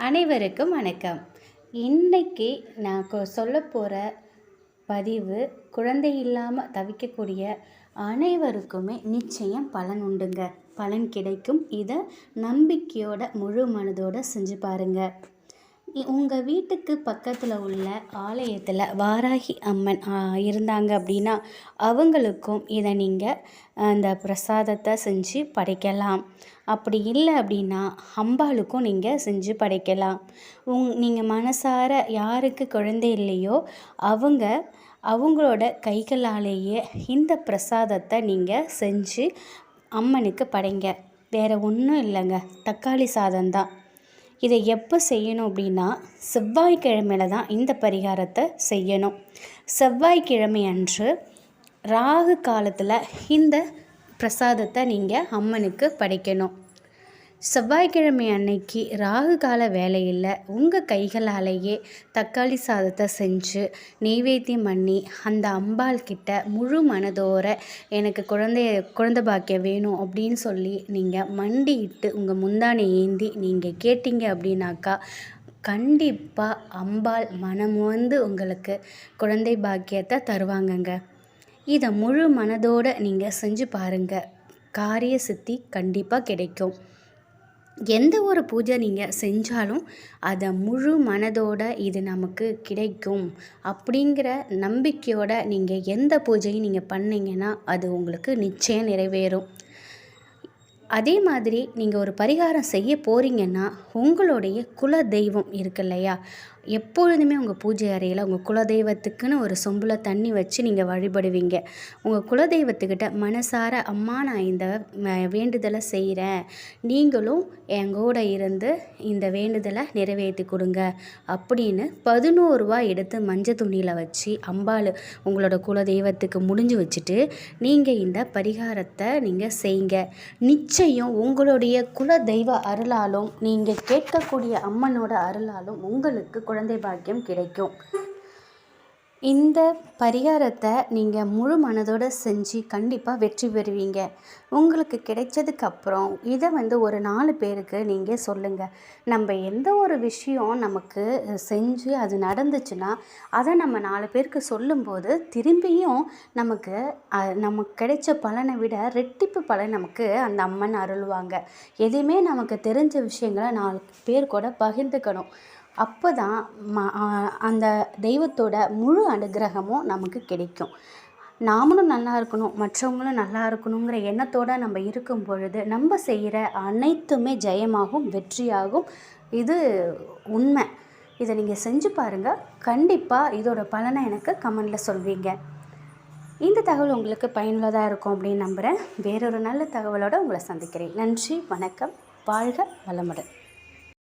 அனைவருக்கும் வணக்கம். இன்றைக்கி நான் கொ சொல்ல போகிற பதிவு குழந்தை இல்லாமல் தவிக்கக்கூடிய அனைவருக்குமே நிச்சயம் பலன் உண்டுங்க. பலன் கிடைக்கும். இதை நம்பிக்கையோட முழு மனதோடு செஞ்சு பாருங்கள் உங்கள் வீட்டுக்கு பக்கத்தில் உள்ள ஆலயத்தில் வாராகி அம்மன் இருந்தாங்க அப்படின்னா அவங்களுக்கும் இதை நீங்கள் அந்த பிரசாதத்தை செஞ்சு படைக்கலாம். அப்படி இல்லை அப்படின்னா அம்பாளுக்கும் நீங்கள் செஞ்சு படைக்கலாம். உங் நீங்கள் மனசார யாருக்கு குழந்தை இல்லையோ அவங்க அவங்களோட கைகளாலேயே இந்த பிரசாதத்தை நீங்கள் செஞ்சு அம்மனுக்கு படைங்க. வேறு ஒன்றும் இல்லைங்க. தக்காளி சாதம்தான் இதை எப்போ செய்யணும் அப்படின்னா செவ்வாய்க்கிழமையில தான் இந்த பரிகாரத்தை செய்யணும். செவ்வாய்க்கிழமை அன்று ராகு காலத்தில் இந்த பிரசாதத்தை நீங்கள் அம்மனுக்கு படைக்கணும். செவ்வாய்க்கிழமை அன்னைக்கு ராகு கால வேலையில் உங்கள் கைகளாலேயே தக்காளி சாதத்தை செஞ்சு நெய்வேத்தியம் பண்ணி அந்த அம்பாள் கிட்ட முழு மனதோர எனக்கு குழந்தைய குழந்தை பாக்கியம் வேணும் அப்படின்னு சொல்லி நீங்கள் மண்டியிட்டு உங்கள் முந்தானை ஏந்தி நீங்கள் கேட்டீங்க அப்படின்னாக்கா கண்டிப்பாக அம்பாள் மனம் வந்து உங்களுக்கு குழந்தை பாக்கியத்தை தருவாங்கங்க. இதை முழு மனதோடு நீங்கள் செஞ்சு பாருங்கள் காரிய சித்தி கண்டிப்பாக கிடைக்கும். எந்த ஒரு பூஜை நீங்கள் செஞ்சாலும் அதை முழு மனதோட இது நமக்கு கிடைக்கும் அப்படிங்கிற நம்பிக்கையோட நீங்கள் எந்த பூஜையும் நீங்கள் பண்ணிங்கன்னா அது உங்களுக்கு நிச்சயம் நிறைவேறும். அதே மாதிரி நீங்கள் ஒரு பரிகாரம் செய்ய போகிறீங்கன்னா உங்களுடைய குல தெய்வம் இருக்கு இல்லையா? எப்பொழுதுமே உங்கள் பூஜை அறையில் உங்கள் குலதெய்வத்துக்குன்னு ஒரு சொம்பில் தண்ணி வச்சு நீங்கள் வழிபடுவீங்க. உங்கள் குலதெய்வத்துக்கிட்ட மனசார அம்மா நான் இந்த வேண்டுதலை செய்கிறேன் நீங்களும் எங்கூட இருந்து இந்த வேண்டுதலை நிறைவேற்றி கொடுங்க. அப்படின்னு பதினோரு ரூபா எடுத்து மஞ்சள் துணியில் வச்சு அம்பாள் உங்களோட குலதெய்வத்துக்கு முடிஞ்சு வச்சுட்டு நீங்கள் இந்த பரிகாரத்தை நீங்கள் செய்யுங்க நிச்சயம் உங்களுடைய குலதெய்வ அருளாலும் நீங்கள் கேட்கக்கூடிய அம்மனோட அருளாலும் உங்களுக்கு குழந்தை பாக்கியம் கிடைக்கும். இந்த பரிகாரத்தை நீங்கள் முழு மனதோடு செஞ்சு கண்டிப்பாக வெற்றி பெறுவீங்க. உங்களுக்கு கிடைச்சதுக்கப்புறம் இதை வந்து ஒரு நாலு பேருக்கு நீங்கள் சொல்லுங்கள் நம்ம எந்த ஒரு விஷயம் நமக்கு செஞ்சு அது நடந்துச்சுன்னா அதை நம்ம நாலு பேருக்கு சொல்லும்போது திரும்பியும் நமக்கு நமக்கு கிடைச்ச பலனை விட ரெட்டிப்பு பலன் நமக்கு அந்த அம்மன் அருள்வாங்க. எதையுமே நமக்கு தெரிஞ்ச விஷயங்களை நாலு பேர் கூட பகிர்ந்துக்கணும். அப்போ தான் ம அந்த தெய்வத்தோட முழு அனுகிரகமும் நமக்கு கிடைக்கும். நாமளும் நல்லா இருக்கணும் மற்றவங்களும் நல்லா இருக்கணுங்கிற எண்ணத்தோடு நம்ம இருக்கும் பொழுது நம்ம செய்கிற அனைத்துமே ஜெயமாகும் வெற்றியாகும். இது உண்மை. இதை நீங்கள் செஞ்சு பாருங்கள் கண்டிப்பாக இதோட பலனை எனக்கு கமெண்டில் சொல்வீங்க. இந்த தகவல் உங்களுக்கு பயனுள்ளதாக இருக்கும் அப்படின்னு நம்புகிறேன் வேறொரு நல்ல தகவலோடு உங்களை சந்திக்கிறேன். நன்றி வணக்கம். வாழ்க வளமுடன்.